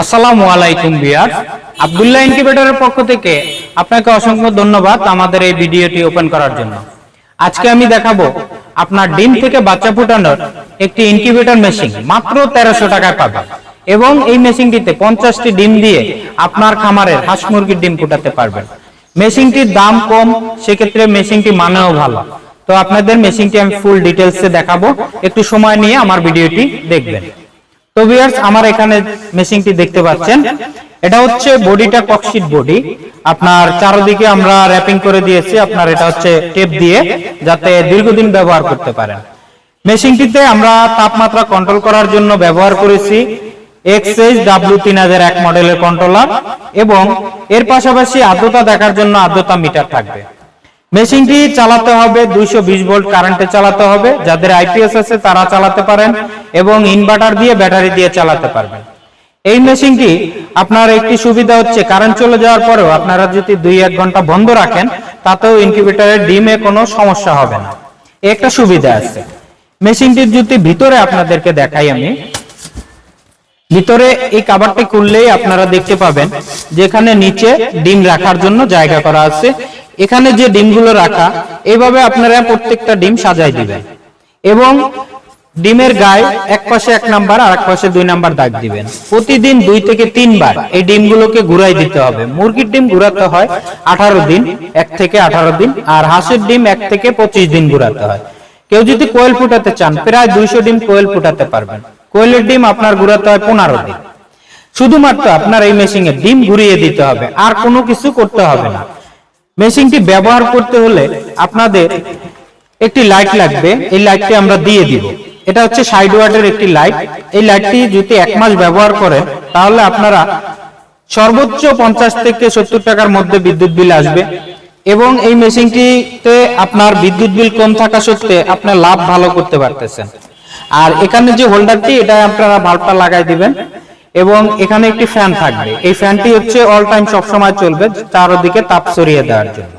আসসালামু আলাইকুম বিয়ার আব্দুল্লাহ ইনকিউবেটরের পক্ষ থেকে আপনাকে অসংখ্য ধন্যবাদ আমাদের এই ভিডিওটি ওপেন করার জন্য। আজকে আমি দেখাবো আপনার ডিম থেকে বাচ্চা ফুটানোর একটি ইনকিউবেটর মেশিন, মাত্র তেরোশো টাকায় পাবে এবং এই মেশিনটিতে পঞ্চাশটি ডিম দিয়ে আপনার খামারের হাঁস মুরগির ডিম ফুটাতে পারবেন। মেশিনটির দাম কম, সেক্ষেত্রে মেশিনটি মানেও ভালো। তো আপনাদের মেশিনটি আমি ফুল ডিটেলসে দেখাবো। একটু সময় নিয়ে আমার ভিডিওটি দেখবেন। তো ভিউয়ার্স আমার এখানে মেশিনটি দেখতে পাচ্ছেন। এটা হচ্ছে বডিটা ককশিট বডি আপনার চারদিকে আমরা র্যাপিং করে দিয়েছি। আপনার এটা হচ্ছে টেপ দিয়ে, যাতে দীর্ঘদিন ব্যবহার করতে পারেন। মেশিনটিতে আমরা তাপমাত্রা কন্ট্রোল করার জন্য ব্যবহার করেছি এক্সএস ডাব্লিউ তিন হাজার এক মডেলের কন্ট্রোলার এবং এর পাশাপাশি আর্দ্রতা দেখার জন্য আর্দ্রতা মিটার থাকবে। মেশিনটি চালাতে হবে দুইশো বিশ ভোল্ট কারেন্টে চালাতে হবে। যাদের আইপিএস আছে, তারা চালাতে পারেন। এবং ইনভার্টার দিয়ে ব্যাটারি দিয়ে চালাতে পারবেন। এই মেশিনটি আপনার একটি সুবিধা হচ্ছে, কারেন্ট চলে যাওয়ার পরেও আপনারা যদি দুই এক ঘণ্টা বন্ধ রাখেন, তাতেও ইনকিউবেটরের ডিমে কোনো সমস্যা হবে না। একটা সুবিধা আছে। মেশিনটির যদি ভিতরে আপনাদেরকে দেখাই আমি, ভিতরে এই কাবারটি খুললেই আপনারা দেখতে পাবেন যেখানে নিচে ডিম রাখার জন্য জায়গা করা আছে। এখানে যে ডিমগুলো রাখা, এভাবে আপনারা প্রত্যেকটা ডিম সাজাই দিবেন। এবং ডিমের গায়ে এক পাশে এক নাম্বার আর এক পাশে দুই নাম্বার দাগ দিবেন। প্রতিদিন দুই থেকে তিনবার এই ডিমগুলোকে ঘুরাই দিতে হবে। মুরগির ডিম ঘুরাতে হয় আঠারো দিন, এক থেকে আঠারো দিন, আর হাঁসের ডিম এক থেকে পঁচিশ দিন ঘুরাতে হয়। কেউ যদি কোয়েল ফুটাতে চান, প্রায় দুইশো ডিম কোয়েল ফুটাতে পারবেন। কোয়েলের ডিম আপনার ঘুরাতে হয় পনেরো দিন। শুধুমাত্র আপনার এই মেশিনে ডিম ঘুরিয়ে দিতে হবে, আর কোনো কিছু করতে হবে না। মেশিনটি ব্যবহার করতে হলে আপনাদের একটি লাইট লাগবে, এই লাইটটি আমরা দিয়ে দিব। এটা হচ্ছে সাইড ওয়ার্ডের একটি লাইট এই লাইটটি যদি এক মাস ব্যবহার করেন তাহলে আপনারা সর্বোচ্চ পঞ্চাশ থেকে সত্তর টাকার মধ্যে বিদ্যুৎ বিল আসবে এবং এই মেশিনটিতে আপনার বিদ্যুৎ বিল কম থাকা সত্ত্বে আপনার লাভ ভালো করতে পারতেছেন। আর এখানে যে হোল্ডারটি এটা আপনারা বাল্বটা লাগাই দিবেন এবং এখানে একটি ফ্যান থাকবে। এই ফ্যানটি হচ্ছে অল টাইম সবসময় চলবে চারদিকে তাপ সরিয়ে দেওয়ার জন্য।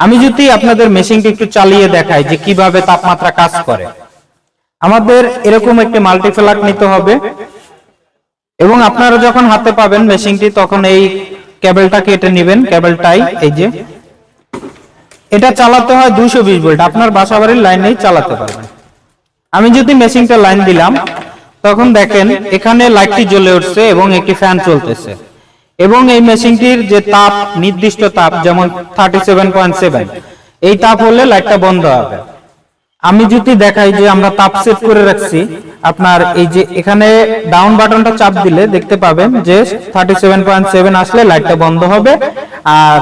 আমি যদি আপনাদের মেশিনটি একটু চালিয়ে দেখাই যে কীভাবে তাপমাত্রা কাজ করে। আমাদের এরকম একটি মাল্টিফ্লাক নিতে হবে। এবং আপনারা যখন হাতে পাবেন মেশিনটি তখন এই কেবলটা কেটে নেবেন কেবলটাই এই যে। এটা চালাতে হয় দুইশো বিশ ভোল্ট আপনার বাসা বাড়ির লাইনেই চালাতে পারবেন। আমি যদি মেশিনটা লাইন দিলাম, তখন দেখেন এখানে লাইটটি জ্বলে উঠছে এবং একটি ফ্যান চলতেছে। এবং এই মেশিনটির যে তাপ, নির্দিষ্ট তাপ, যেমন থার্টি সেভেন পয়েন্ট সেভেন এই তাপ হলে লাইটটা বন্ধ হবে। আমি যদি দেখাই যে আমরা তাপ সেট করে রাখছি, আপনার এই যে এখানে ডাউন বাটনটা চাপ দিলে দেখতে পাবেন যে থার্টি সেভেন পয়েন্ট সেভেন আসলে লাইটটা বন্ধ হবে। আর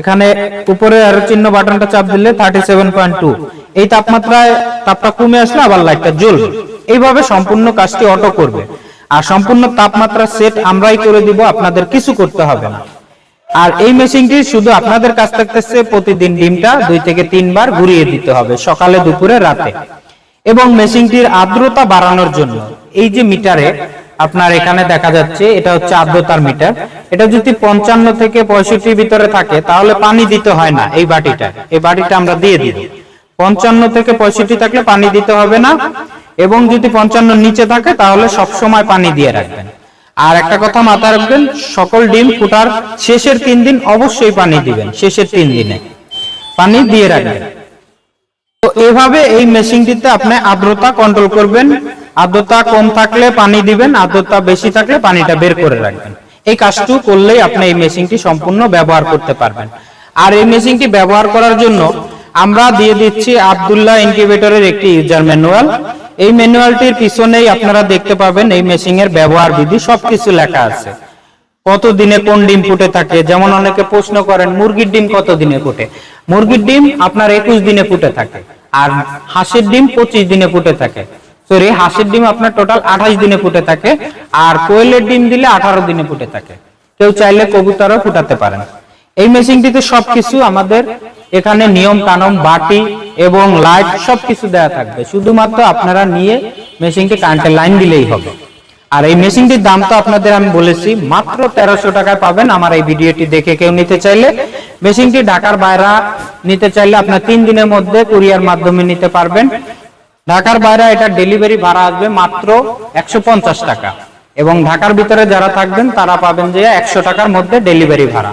এখানে উপরে আর চিহ্ন বাটনটা চাপ দিলে থার্টি সেভেন পয়েন্ট টু এই তাপমাত্রায় তাপটা কমে আসলে আবার লাইটটা জ্বলবে। এইভাবে সম্পূর্ণ কাজটি অটো করবে। আর সম্পূর্ণ তাপমাত্রা সেট আমরাই করে দিব, আপনাদের কিছু করতে হবে না। আর এই মেশিনটি শুধু আপনাদের কাছ থাকতেছে, প্রতিদিন ডিমটা দুই থেকে তিনবার ঘুরিয়ে দিতে হবে, সকালে, দুপুরে, রাতে। এবং মেশিনটির আর্দ্রতা বাড়ানোর জন্য, এই যে মিটারে আপনার এখানে দেখা যাচ্ছে, এটা হচ্ছে আর্দ্রতার মিটার। এটা যদি পঞ্চান্ন থেকে পঁয়ষট্টির ভিতরে থাকে, তাহলে পানি দিতে হয় না এই বাটিটা। এই বাটিটা আমরা দিয়ে দিব। পঞ্চান্ন থেকে পঁয়ষট্টি থাকলে পানি দিতে হবে না, এবং যদি পঞ্চান্ন নিচে থাকে, তাহলে সব সময় পানি দিয়ে রাখবেন। আর একটা কথা মাথায় রাখবেন, সকল ডিম ফুটার শেষের তিন দিন অবশ্যই পানি দিবেন, শেষের তিন দিনে। পানি দিয়ে রাখবেন। তো এভাবে এই মেশিনটিতে আপনি আর্দ্রতা কন্ট্রোল করবেন। আর্দ্রতা কম থাকলে পানি দিবেন, আর্দ্রতা বেশি থাকলে পানিটা বের করে রাখবেন। এই কাজটু করলেই আপনি এই মেশিনটি সম্পূর্ণ ব্যবহার করতে পারবেন। আর এই মেশিনটি ব্যবহার করার জন্য আমরা দিয়ে দিচ্ছি আব্দুল্লাহ ইনকিউবেটরের একটি ইউজার ম্যানুয়াল। এই ম্যানুয়ালটির পিছনেই আপনারা দেখতে পাবেন এই মেশিনের ব্যবহার বিধি, সবকিছু লেখা আছে। কত দিনে কোন ডিম ফুটে থাকে? যেমন অনেকে প্রশ্ন করেন, মুরগির ডিম কত দিনে ফুটে? মুরগির ডিম আপনার একুশ দিনে ফুটে থাকে, আর হাঁসের ডিম পঁচিশ দিনে ফুটে থাকে। সরি, হাঁসের ডিম আপনার টোটাল আঠাশ দিনে ফুটে থাকে, আর কোয়েলের ডিম দিলে আঠারো দিনে ফুটে থাকে। কেউ চাইলে কবুতরও ফুটাতে পারেন। এই মেশিনটিতে সবকিছু আমাদের এখানে নিয়ম কানুন, বাটি এবং লাইট সবকিছু দেওয়া থাকবে। শুধুমাত্র আপনারা নিয়ে মেশিনটি কারেন্টের লাইন দিলেই হবে। আর এই মেশিনটির দাম তো আপনাদের আমি বলেছি, মাত্র তেরোশো টাকায় পাবেন। আমার এই ভিডিওটি দেখে কেউ নিতে চাইলে, মেশিনটি ঢাকার বাইরে নিতে চাইলে আপনার তিন দিনের মধ্যে কুরিয়ার মাধ্যমে নিতে পারবেন। ঢাকার বাইরে এটা ডেলিভারি ভাড়া আসবে মাত্র একশো পঞ্চাশ টাকা। এবং ঢাকার ভিতরে যারা থাকবেন, তারা পাবেন যে একশো টাকার মধ্যে ডেলিভারি ভাড়া।